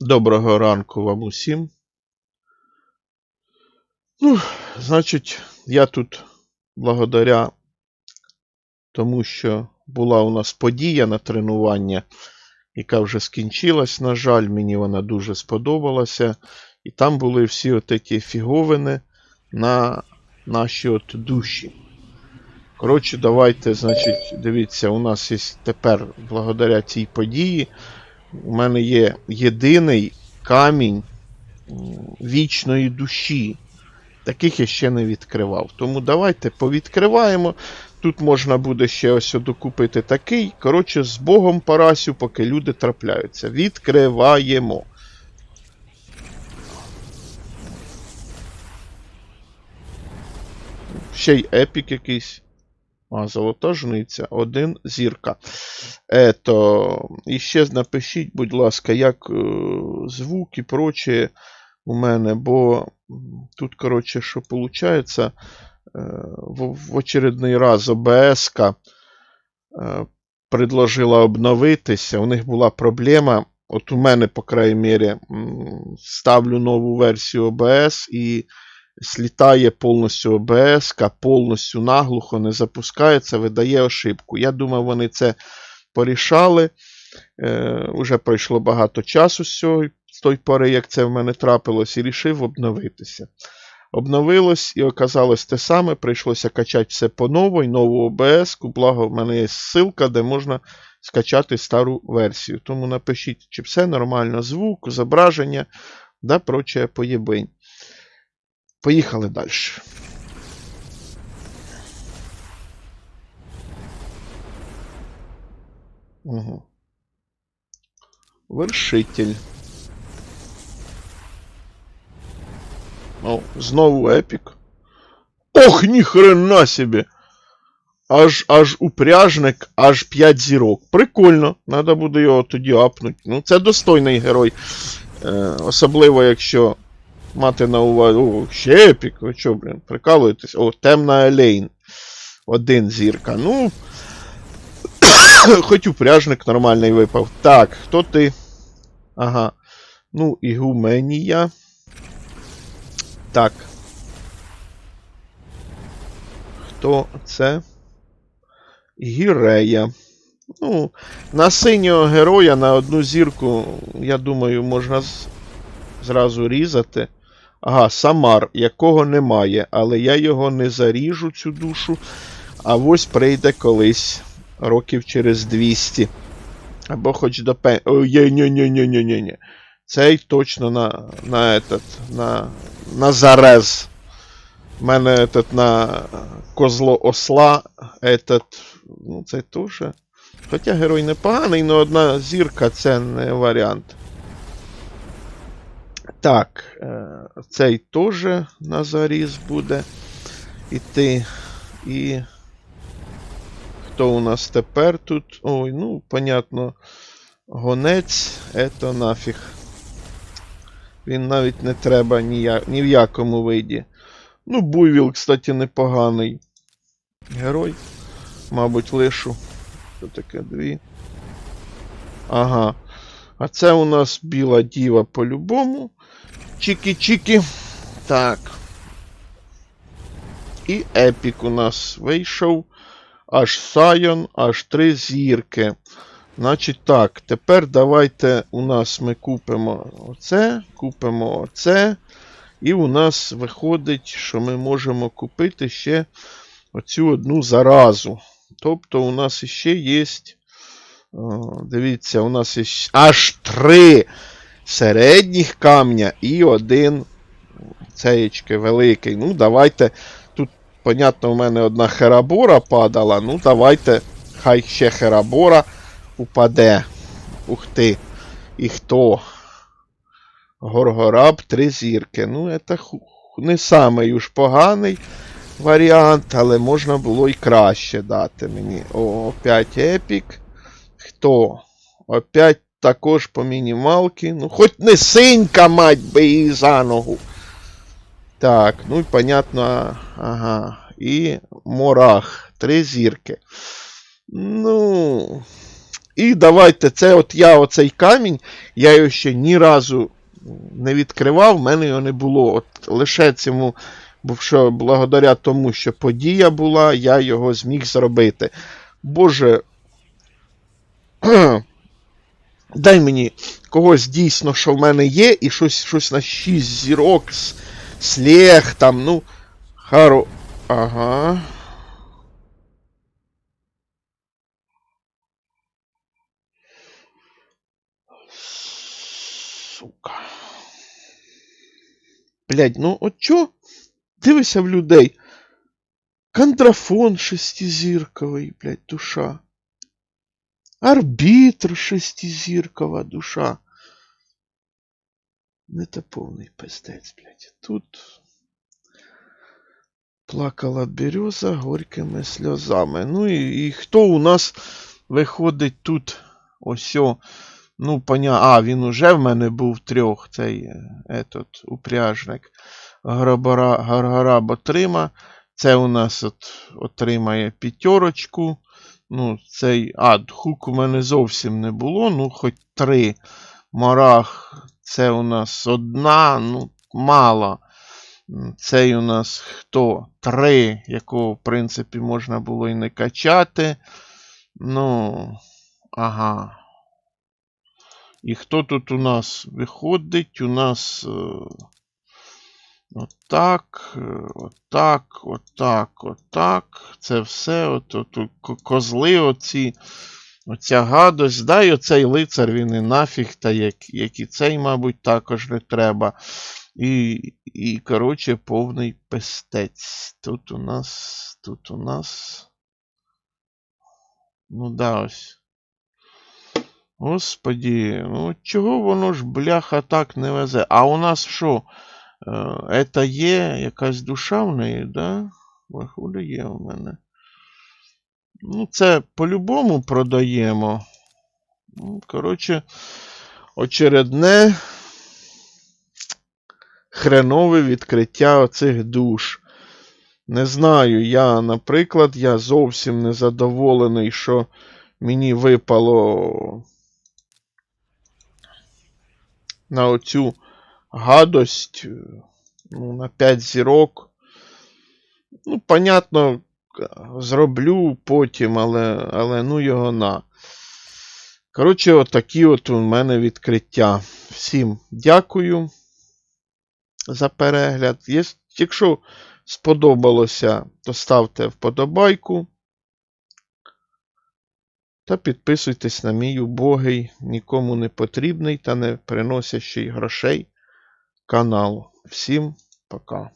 Доброго ранку вам усім. Ну, значить, я тут благодаря тому, що була у нас подія на тренування, яка вже скінчилась, на жаль, мені вона дуже сподобалася. І там були всі ті фіговини на наші от душі. Коротше, давайте, значить, дивіться, у нас є тепер, благодаря цій події, у мене є єдиний камінь вічної душі. Таких я ще не відкривав. Тому давайте повідкриваємо. Тут можна буде ще ось докупити такий. Коротше, з Богом Парасю, поки люди трапляються. Відкриваємо. Ще й епік якийсь. А, золота жниця, один зірка. Ето, і ще напишіть, будь ласка, як е, звук і прочее у мене, бо тут, коротше, що виходить, е, в, в очередний раз ОБС е, предложила обновитися. У них була проблема. От у мене, по крайній мірі, ставлю нову версію ОБС і слітає повністю ОБС, повністю наглухо не запускається, видає ошибку. Я думав, вони це порішали. Е, уже пройшло багато часу з цього, з той пори, як це в мене трапилось, і рішив обновитися. Обновилось і оказалось те саме, прийшлося качати все по новій, нову ОБС. Благо, в мене є ссылка, де можна скачати стару версію. Тому напишіть, чи все нормально, звук, зображення, да прочее поєбень. Поїхали далі. Угу. Вершитель. О, знову епік. Ох, ніхрена собі! Аж аж упряжник, аж 5 зірок. Прикольно. Надо буде його тоді апнути. Ну, це достойний герой. Е, особливо, якщо мати на увазі. О, ще епік. Ви що, блін, прикалуєтесь? О, темна Елейн. Один зірка. Ну. Хоч упряжник нормальний випав. Так, хто ти? Ага. Ну, Ігуменія. Так. Хто це? Гірея. Ну, на синього героя на одну зірку, я думаю, можна зразу різати. Ага, Самар, якого немає, але я його не заріжу, цю душу. А ось прийде колись, років через 200. Або хоч до пен. Ой, ні ні ні ні ні ні Цей точно на на этот, на, на зарез. У мене этот на козло осла, этот, ну це теж. Хоча герой непоганий, але одна зірка це не варіант. Так, е, цей теж на заріз буде іти. І. Хто у нас тепер тут? Ой, ну, понятно. Гонець, ето нафіг. Він навіть не треба ні, ні в якому виді. Ну, Буйвіл, кстати, непоганий. Герой. Мабуть, лишу. Що таке дві. Ага. А це у нас біла діва по-любому. Чікі-чікі. Так. І епік у нас вийшов. Аж Сайон, аж три зірки. Значить так, тепер давайте у нас ми купимо оце, купимо оце. І у нас виходить, що ми можемо купити ще оцю одну заразу. Тобто у нас ще є. Дивіться, у нас є аж три середніх камня і один цеєчки великий. Ну, давайте. Тут, понятно, у мене одна херабора падала. Ну, давайте. Хай ще херабора упаде. Ух ти. І хто? Горгораб три зірки. Ну, це не самий уж поганий варіант, але можна було і краще дати мені. О, опять епік. Хто? Опять також по мінімалки. Ну, хоч не синька, мать би її за ногу. Так, ну і понятно. Ага. І морах. Три зірки. Ну. І давайте, це от я оцей камінь, я його ще ні разу не відкривав, в мене його не було. От лише цьому, бо що благодаря тому, що подія була, я його зміг зробити. Боже. Дай мені когось дійсно, що в мене є, і щось, щось на 6 зірок, слег там, ну. Харо. Ага. Сука. Блядь, ну от чо? Дивися в людей. Контрафон шестизірковий, блядь, душа. Арбітр шестизіркова душа. Не та повний пиздець, блядь. Тут плакала береза горькими сльозами. Ну і, і хто у нас виходить тут ось о, Ну, поня... А, він уже в мене був трьох, цей етот, упряжник. Гарабара, Гаргараб отрима. Це у нас от, отримає п'ятерочку. Ну, цей. А, хук у мене зовсім не було. Ну, хоч три. Марах, це у нас одна, ну, мало. Цей у нас хто? Три, якого, в принципі, можна було і не качати. Ну, ага. І хто тут у нас виходить? У нас е, отак, е, отак, отак, отак. Це все. От, от, козли оці. Оця гадость. Да, і оцей лицар він і нафіг, та як, як і цей, мабуть, також не треба. І, і коротше, повний пестець. Тут у нас. Тут у нас. Ну да, ось. Господі, ну чого воно ж бляха так не везе? А у нас що? Е, Це є якась душа в неї, да? Виходить, є в мене. Ну, це по-любому продаємо. Ну, коротше, очередне хренове відкриття оцих душ. Не знаю, я, наприклад, я зовсім не задоволений, що мені випало на оцю гадость е, ну, на 5 зірок. Ну, понятно, зроблю потім, але, але ну його на. Коротше, отакі от у мене відкриття. Всім дякую за перегляд. Якщо сподобалося, то ставте вподобайку. Та підписуйтесь на мій убогий, нікому не потрібний та не приносящий грошей канал. Всім пока.